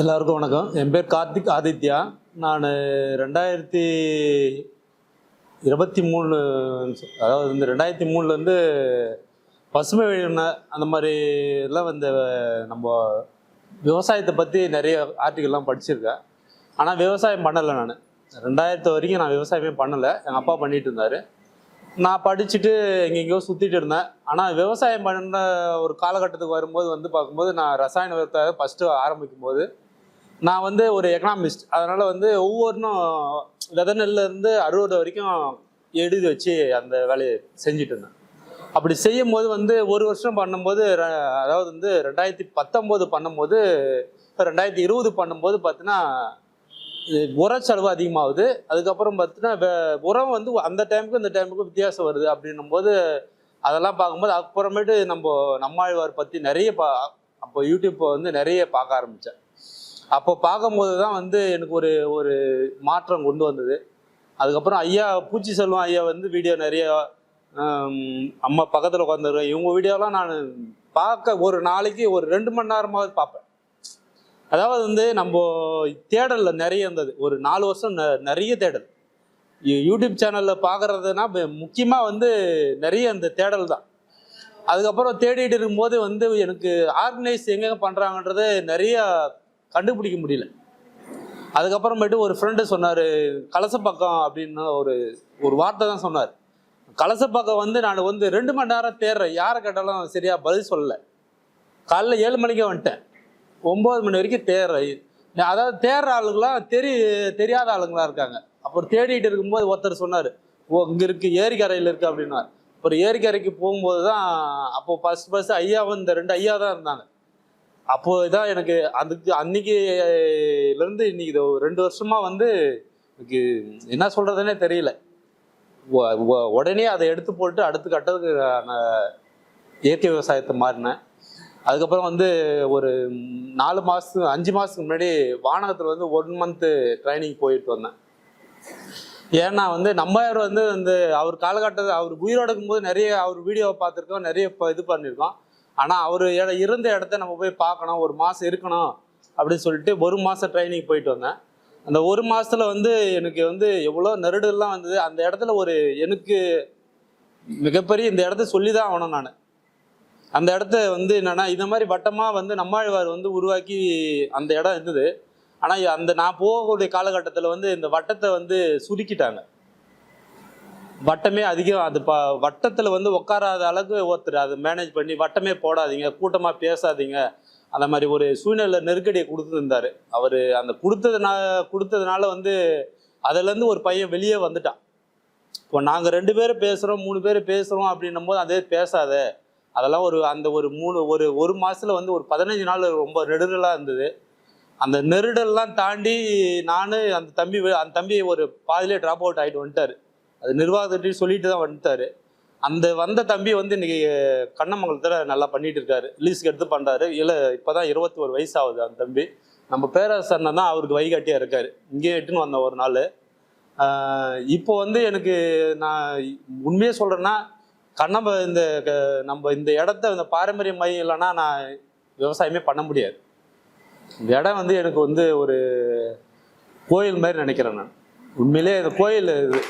எல்லாருக்கும் வணக்கம். என் பேர் கார்த்திக் ஆதித்யா. நான் ரெண்டாயிரத்தி இருபத்தி மூணு அதாவது இந்த ரெண்டாயிரத்தி மூணுலேருந்து பசுமை வழியின அந்த மாதிரி எல்லாம் வந்து நம்ம விவசாயத்தை பற்றி நிறைய ஆர்டிக்கல்லாம் படிச்சிருக்கேன். ஆனால் விவசாயம் பண்ணலை நான். ரெண்டாயிரத்து வரைக்கும் நான் விவசாயமே பண்ணலை. எங்கள் அப்பா பண்ணிட்டு இருந்தார். நான் படிச்சுட்டு எங்கெங்கேயோ சுற்றிட்டு இருந்தேன். ஆனால் விவசாயம் பண்ண ஒரு காலகட்டத்துக்கு வரும்போது வந்து பார்க்கும்போது நான் ரசாயன விவசாயம் ஃபஸ்ட்டு ஆரம்பிக்கும் போது நான் வந்து ஒரு எக்கனாமிஸ்ட் அதனால் வந்து ஒவ்வொன்றும் வித நெல்ல இருந்து அறுவடை வரைக்கும் எழுதி வச்சு அந்த வேலையை செஞ்சுட்டு இருந்தேன். அப்படி செய்யும் போது வந்து ஒரு வருஷம் பண்ணும்போது அதாவது வந்து ரெண்டாயிரத்தி பத்தொம்போது பண்ணும்போது ரெண்டாயிரத்தி இருபது பண்ணும்போது பார்த்தீங்கன்னா உர செலவு அதிகமாகுது. அதுக்கப்புறம் பார்த்தீங்கன்னா உரம் வந்து அந்த டைமுக்கு இந்த டைமுக்கு வித்தியாசம் வருது அப்படின்னும் போது அதெல்லாம் பார்க்கும்போது அப்புறமேட்டு நம்ம நம்மாழ்வார் பற்றி நிறைய பா அப்போ யூடியூப்பை வந்து நிறைய பார்க்க ஆரம்பித்தேன் அப்போ பார்க்கும்போது தான் வந்து எனக்கு ஒரு ஒரு மாற்றம் கொண்டு வந்தது. அதுக்கப்புறம் ஐயா பூச்சி செல்வம் ஐயா வந்து வீடியோ நிறைய அம்மா பக்கத்தில் உட்காந்துருக்கேன் இவங்க வீடியோலாம் நான் பார்க்க ஒரு நாளைக்கு ஒரு ரெண்டு மணி நேரமாவது பார்ப்பேன். அதாவது வந்து நம்ம தேடலில் நிறைய இருந்தது. ஒரு நாலு வருஷம் நிறைய தேடல். யூடியூப் சேனலில் பார்க்குறதுனா முக்கியமாக வந்து நிறைய அந்த தேடல் தான். அதுக்கப்புறம் தேடிட்டு இருக்கும்போது வந்து எனக்கு ஆர்கனைஸ் எங்கெங்கே பண்ணுறாங்கன்றது நிறைய கண்டுபிடிக்க முடியல. அதுக்கப்புறமேட்டு ஒரு ஃப்ரெண்டு சொன்னார் கலசப்பக்கம் அப்படின்னு ஒரு ஒரு வார்த்தை தான் சொன்னார். கலசப்பக்கம் வந்து நான் வந்து ரெண்டு மணி நேரம் தேடுறேன். யாரை கேட்டாலும் சரியாக பதில் சொல்லலை. காலைல ஏழு மணிக்கே வந்துட்டேன். ஒம்பது மணி வரைக்கும் தேடுறேன் அதாவது தேடுற ஆளுங்களாம் தெரி தெரியாத ஆளுங்களா இருக்காங்க. அப்புறம் தேடிட்டு இருக்கும்போது ஒருத்தர் சொன்னார் ஓ இங்கே இருக்கு ஏரிக்கரையில் இருக்கு அப்படின்னார். அப்புறம் ஏரிக்கரைக்கு போகும்போது தான் அப்போ ஃபர்ஸ்ட் ஃபர்ஸ்ட் ஐயாவும் இந்த ரெண்டு ஐயா தான் இருந்தாங்க. அப்போ தான் எனக்கு அதுக்கு அன்னைக்குலேருந்து இன்னைக்கு இது ரெண்டு வருஷமா வந்து எனக்கு என்ன சொல்றதுன்னே தெரியல. உடனே அதை எடுத்து போட்டு அடுத்த கட்டத்துக்கு நான் இயற்கை விவசாயத்தை மாறினேன். அதுக்கப்புறம் வந்து ஒரு நாலு மாதம் அஞ்சு மாதத்துக்கு முன்னாடி வானகத்தில் வந்து ஒன் மந்த்து ட்ரைனிங் போயிட்டு வந்தேன். ஏன்னா வந்து நம்மையார் வந்து இந்த அவர் காலகட்டத்தில் அவர் உயிரோடு இருக்கும்போது நிறைய அவர் வீடியோவை பார்த்துருக்கோம் நிறைய இப்போ இது பண்ணியிருக்கோம் ஆனால் அவர் இருந்த இடத்த நம்ம போய் பார்க்கணும் ஒரு மாதம் இருக்கணும் அப்படின்னு சொல்லிட்டு ஒரு மாதம் ட்ரைனிங் போயிட்டு வந்தேன். அந்த ஒரு மாதத்தில் வந்து எனக்கு வந்து எவ்வளோ நெருடெல்லாம் வந்தது அந்த இடத்துல ஒரு எனக்கு மிகப்பெரிய இந்த இடத்த சொல்லி தான் ஆகணும் நான். அந்த இடத்த வந்து என்னன்னா இந்த மாதிரி வட்டமாக வந்து நம்மாழ்வார் வந்து உருவாக்கி அந்த இடம் இருந்தது. ஆனால் அந்த நான் போகக்கூடிய காலகட்டத்தில் வந்து இந்த வட்டத்தை வந்து சுருக்கிட்டாங்க. வட்டமே அதிகம். அது ப வட்டத்தில் வந்து உட்காராத அளவுக்கு ஒருத்தர் அதை மேனேஜ் பண்ணி வட்டமே போடாதீங்க கூட்டமாக பேசாதீங்க. அந்த மாதிரி ஒரு சூழ்நிலை நெருக்கடியை கொடுத்துருந்தாரு. அவர் அந்த கொடுத்ததுனால கொடுத்ததுனால வந்து அதுலேருந்து ஒரு பையன் வெளியே வந்துட்டான். இப்போ நாங்கள் ரெண்டு பேரும் பேசுகிறோம் மூணு பேர் பேசுகிறோம் அப்படின்னும் போது அதே பேசாத. அதெல்லாம் ஒரு அந்த ஒரு மூணு ஒரு ஒரு மாதத்தில் வந்து ஒரு பதினஞ்சு நாள் ரொம்ப நெருடலாக இருந்தது. அந்த நெருடல்லாம் தாண்டி நான் அந்த தம்பி அந்த தம்பி ஒரு பாதிலே ட்ராப் அவுட் ஆகிட்டு வந்துட்டார். அது நிர்வாகத்திட்டையும் சொல்லிட்டு தான் வந்துட்டாரு. அந்த வந்த தம்பி வந்து இன்னைக்கு கண்ணமங்கலத்தில் நல்லா பண்ணிட்டு இருக்காரு. லீஸ்க்கு எடுத்து பண்ணுறாரு இல்லை இப்போ தான் இருபத்தி ஒரு வயசு ஆகுது அந்த தம்பி. நம்ம பேரரசன் தான் அவருக்கு வழிகாட்டியாக இருக்கார். இங்கேயே எட்டுன்னு வந்த ஒரு நாள். இப்போ வந்து எனக்கு நான் உண்மையே சொல்கிறேன்னா கண்ணம்ப இந்த க- நம்ம இந்த இடத்த இந்த பாரம்பரிய மையம் இல்லைன்னா நான் விவசாயமே பண்ண முடியாது. இந்த இடம் வந்து எனக்கு வந்து ஒரு கோயில் மாதிரி நினைக்கிறேன் நான். உண்மையிலே இந்த கோயில் இது